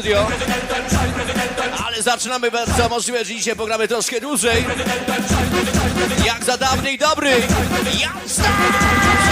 studio. Ale zaczynamy co możliwe, że dzisiaj pogramy troszkę dłużej. Jak za dawny i dobry. Jazda!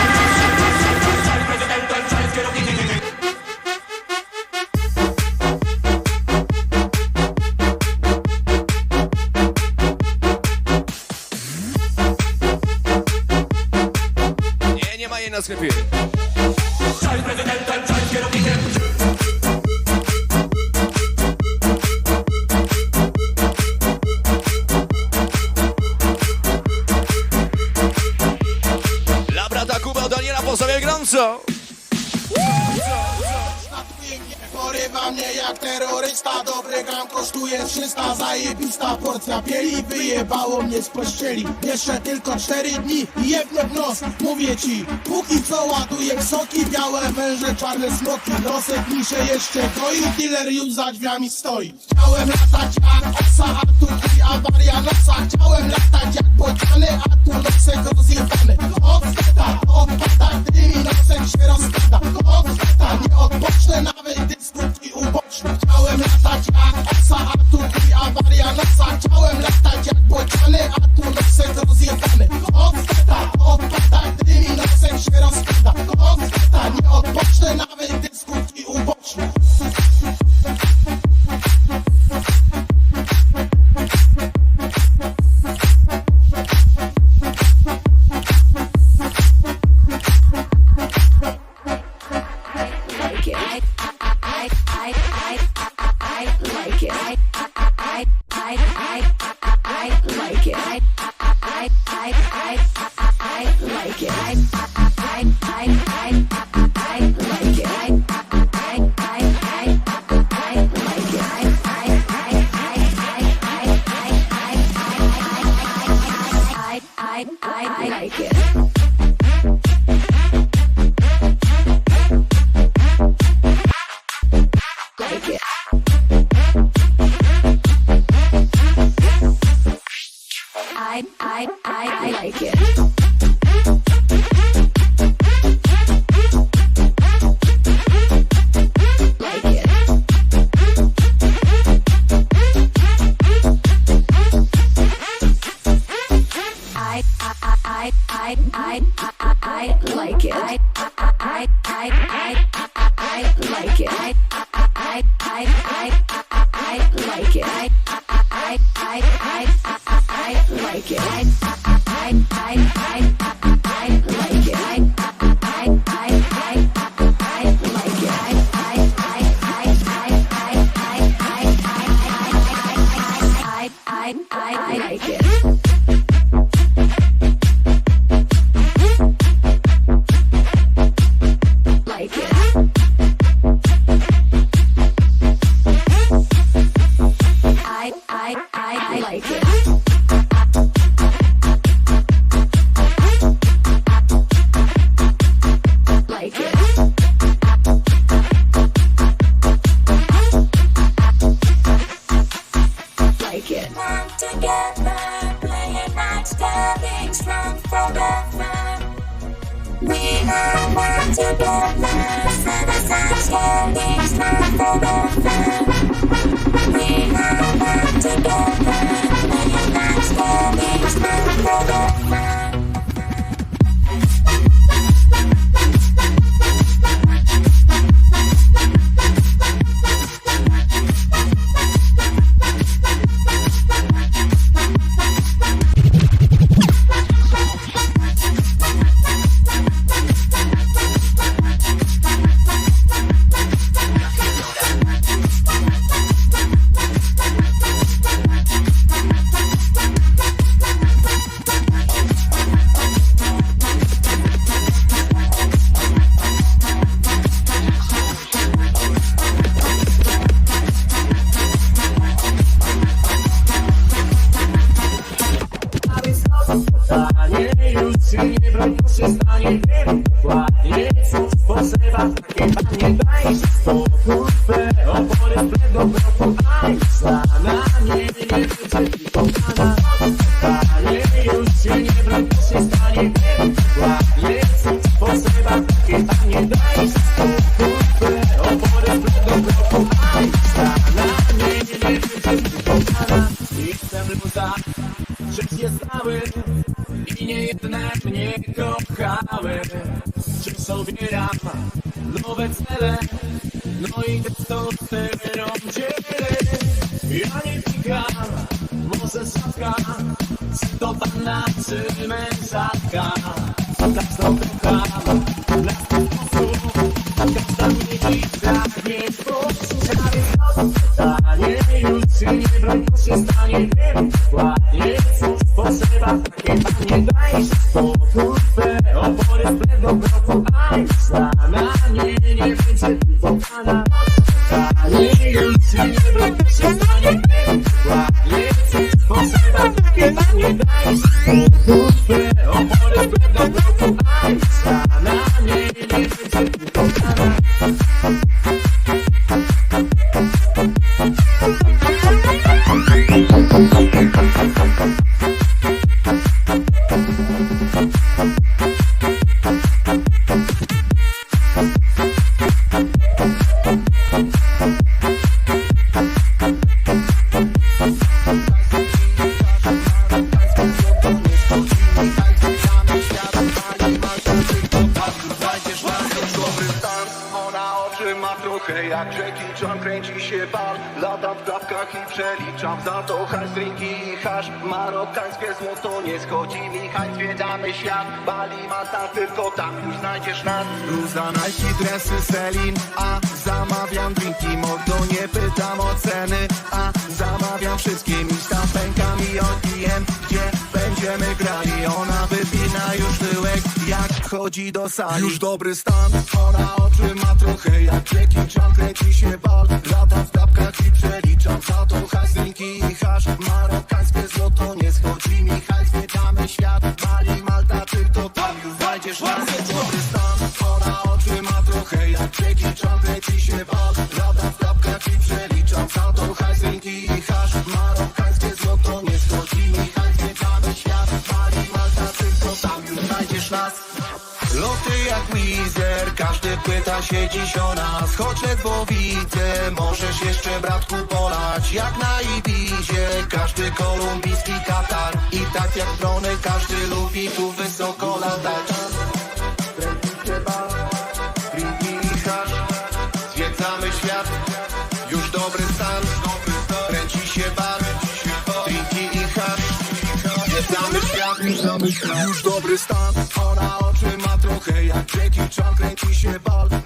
niedzieli Jeszcze tylko cztery dni i jedno w nos Mówię ci, póki co ładuję soki Białe węże, czarne smoki Nosek mi się jeszcze goi Dealer już za drzwiami stoi. Chciałem latać jak osa, a tu i awaria nosa Chciałem latać jak bociany, a tu nosek rozjebany. O Oh. Potrzeba, nie daj, puste opory, prawda, to co daj, stanę. świat Bali ma tam tylko tam już znajdziesz nas. Bluza Nike, dresy Selin A zamawiam drinki. Mordo Nie pytam o ceny A zamawiam wszystkim. I tam pękami odbijem Gdzie będziemy grali. Ona wypina już tyłek Jak chodzi do sali. Już dobry stan Ona oczy ma trochę jak Jackie Chan Kręci się bal Lata w tapkach i przeliczam. Za to hajs, drinki i hasz. Marokańskie złoto Nie schodzi. Mi hajs świat Bali nas. Loty jak mizer, każdy pyta się dziś o nas. Choć ledwo widzę, możesz jeszcze bratku polać Jak na Ibizie, każdy kolumbijski Katar I tak jak drony, każdy lubi tu wysoko latać. Zwiedzamy świat, już dobry stan Kręci się bar, drinki i hasz Zwiedzamy świat, już dobry stan. Czarkręki się bal.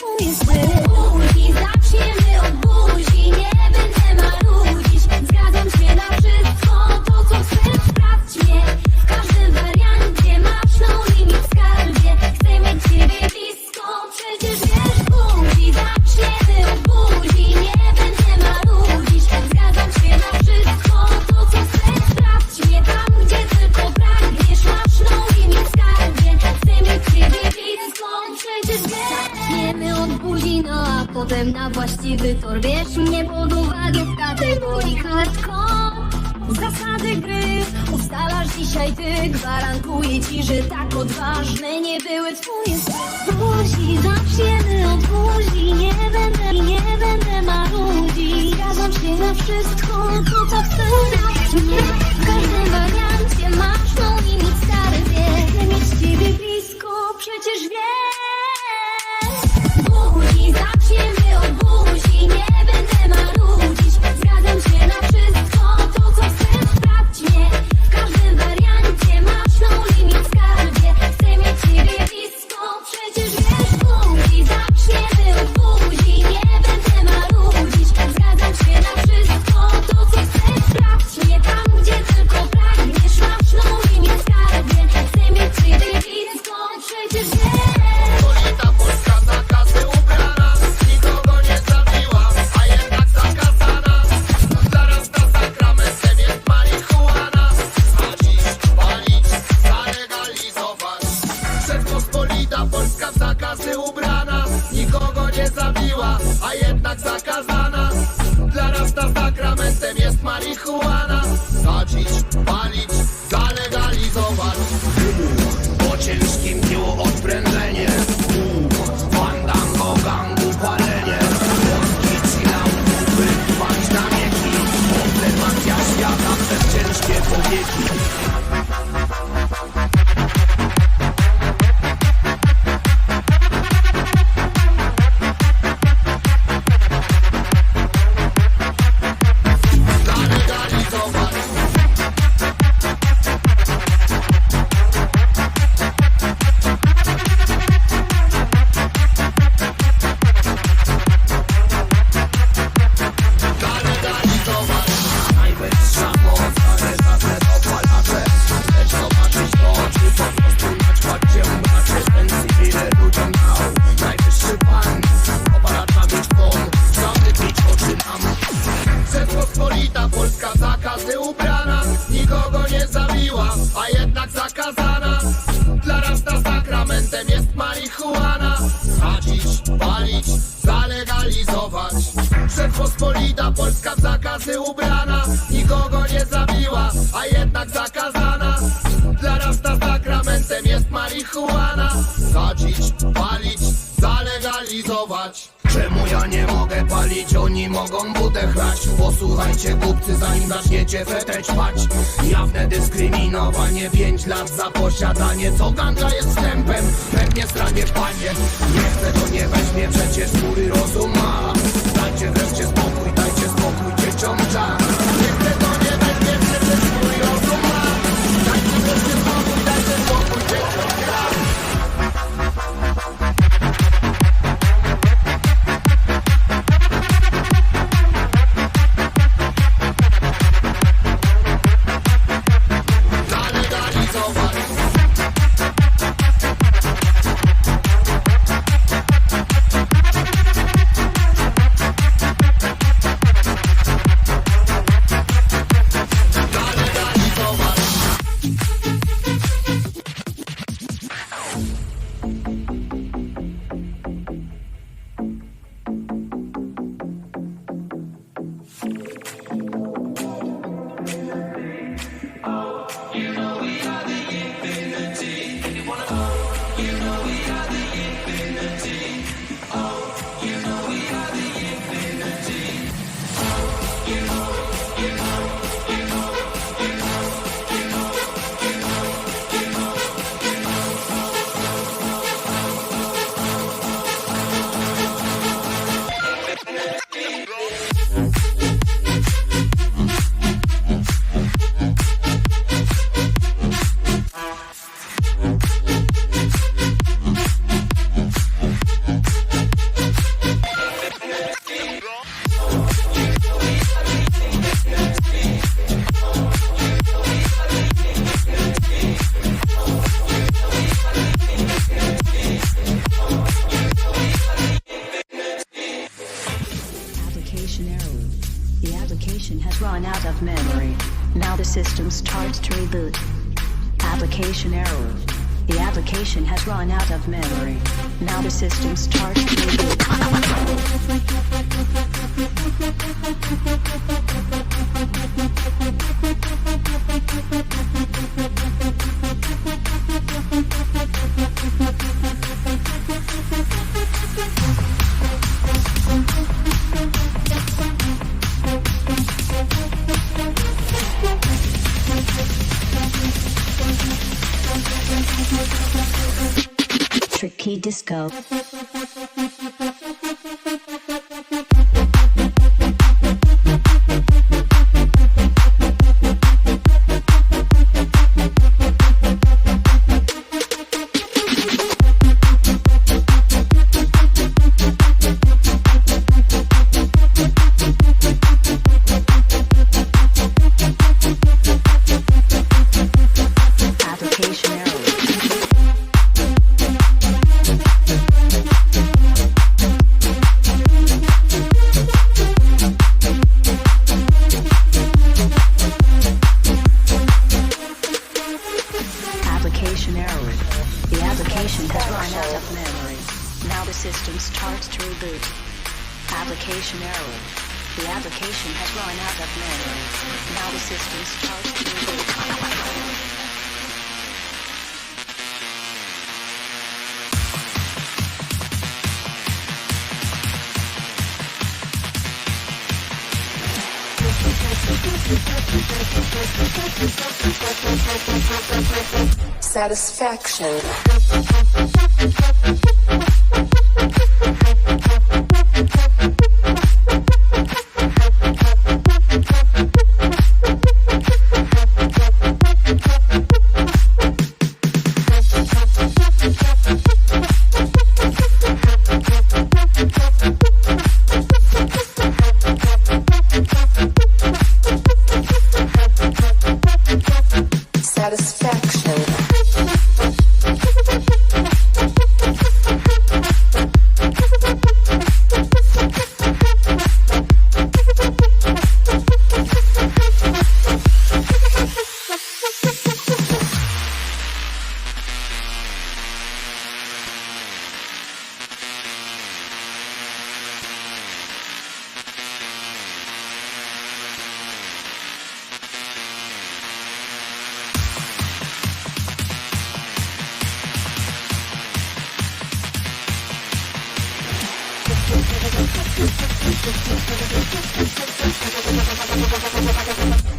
when you cool, to ty mnie W każdym wariancie masz mój limit stary, wie Chcę mieć ciebie blisko, przecież wiem Przestańcie głupcy, zanim zaczniecie feteć mać Jawne dyskryminowanie, 5 lat za posiadanie. Co ganja jest wstępem, pewnie stranie panie. Nie chcę, to nie weźmie, przecież góry robią. Application error. The application has run out of memory. Now the system's starting. to. Key Disco. satisfaction.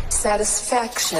Satisfaction.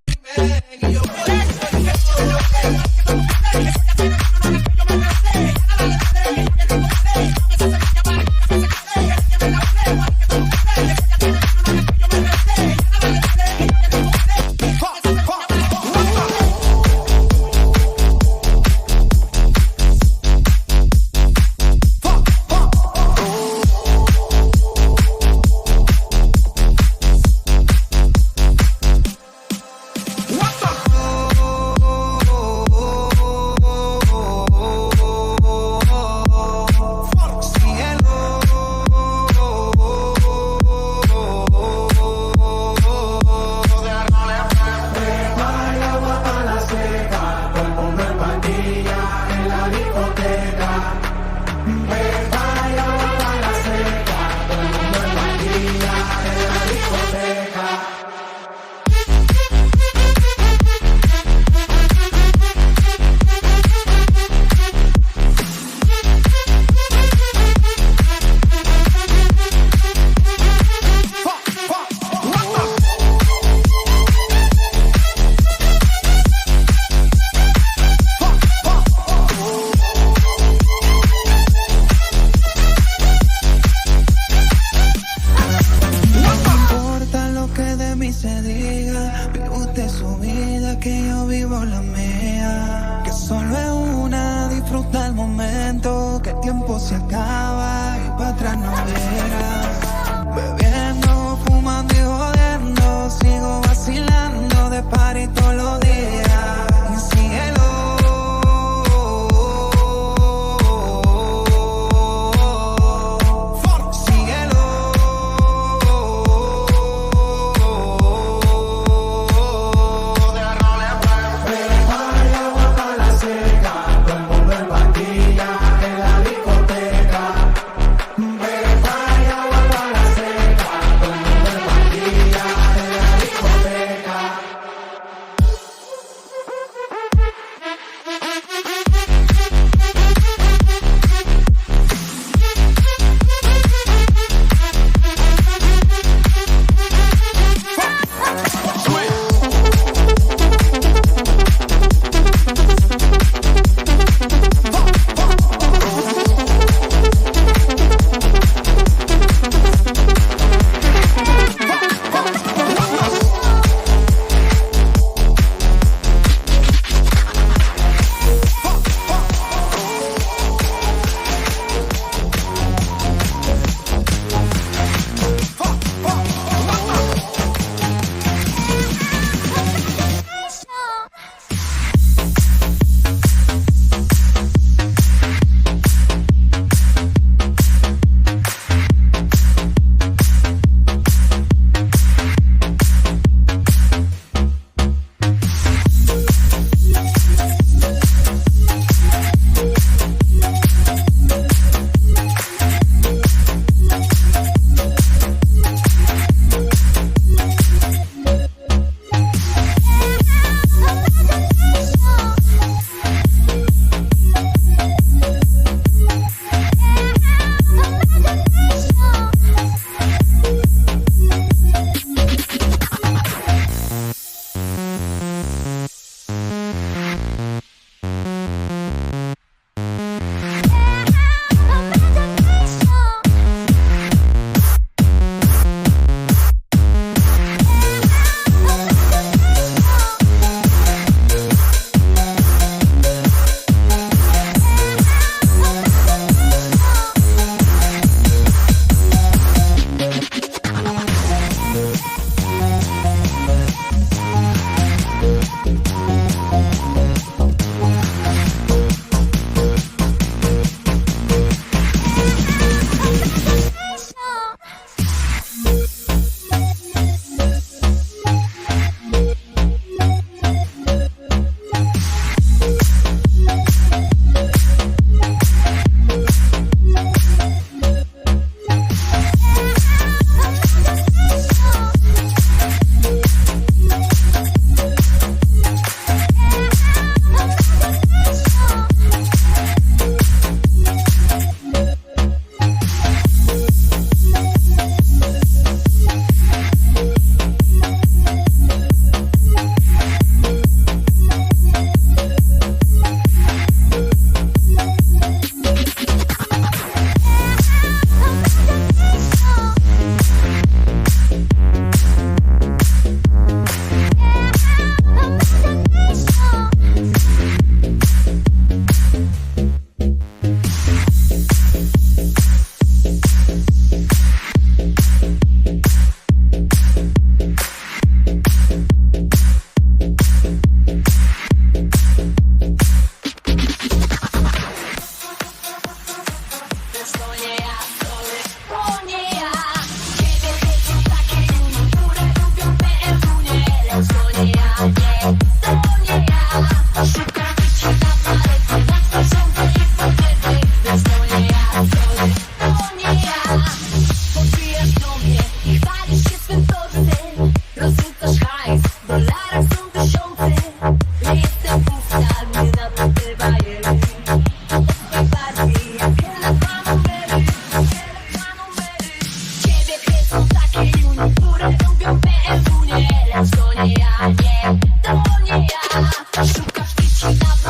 Got me, she got